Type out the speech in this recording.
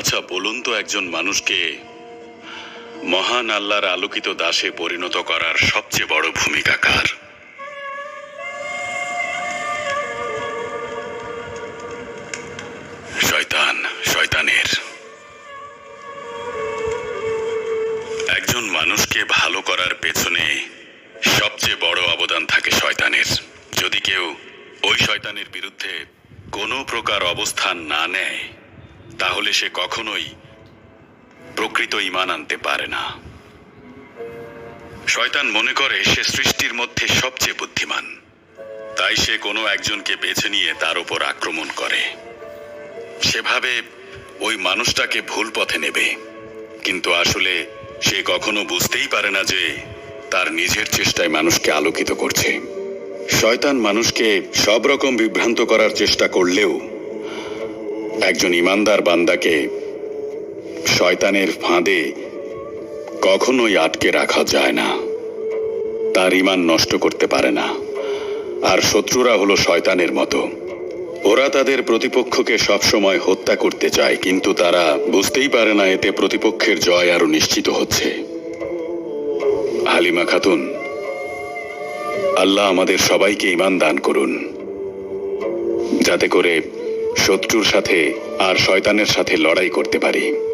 আচ্ছা বলুন তো একজন মানুষকে মহান আল্লাহর আলোকিত দাসে পরিণত করার সবচেয়ে বড় ভূমিকা কার? শয়তান, শয়তানের। একজন মানুষকে ভালো করার পেছনে সবচেয়ে বড় অবদান থাকে শয়তানের। যদি কেউ ওই শয়তানের বিরুদ্ধে কোনো প্রকার অবস্থান না নেয় তাহলে সে কখনোই প্রকৃত ঈমান আনতে পারে না। শয়তান মনে করে সে সৃষ্টির মধ্যে সবচেয়ে বুদ্ধিমান। তাই সে কোনো একজনকে বেছে নিয়ে তার উপর আক্রমণ করে। সেভাবে ওই মানুষটাকে ভুল পথে নেবে। কিন্তু আসলে সে কখনো বুঝতেই পারে না যে তার নিজের চেষ্টায় মানুষকে আলোকিত করছে। শয়তান মানুষকে সব রকম বিভ্রান্ত করার চেষ্টা করলেও একজন ইমানদার বান্দাকে শয়তানের ফাঁদে কখনোই আটকে রাখা যায় না। তার ইমান নষ্ট করতে পারে না। আর শত্রুরা হলো শয়তানের মতো। ওরা তাদের প্রতিপক্ষকে সবসময় হত্যা করতে চায়, কিন্তু তারা বুঝতেই পারে না এতে প্রতিপক্ষের জয় আরও নিশ্চিত হচ্ছে। হালিমা খাতুন, আল্লাহ আমাদের সবাইকে ইমান দান করুন। যাতে করে শত্রুর সাথে আর শয়তানের সাথে লড়াই করতে পারি।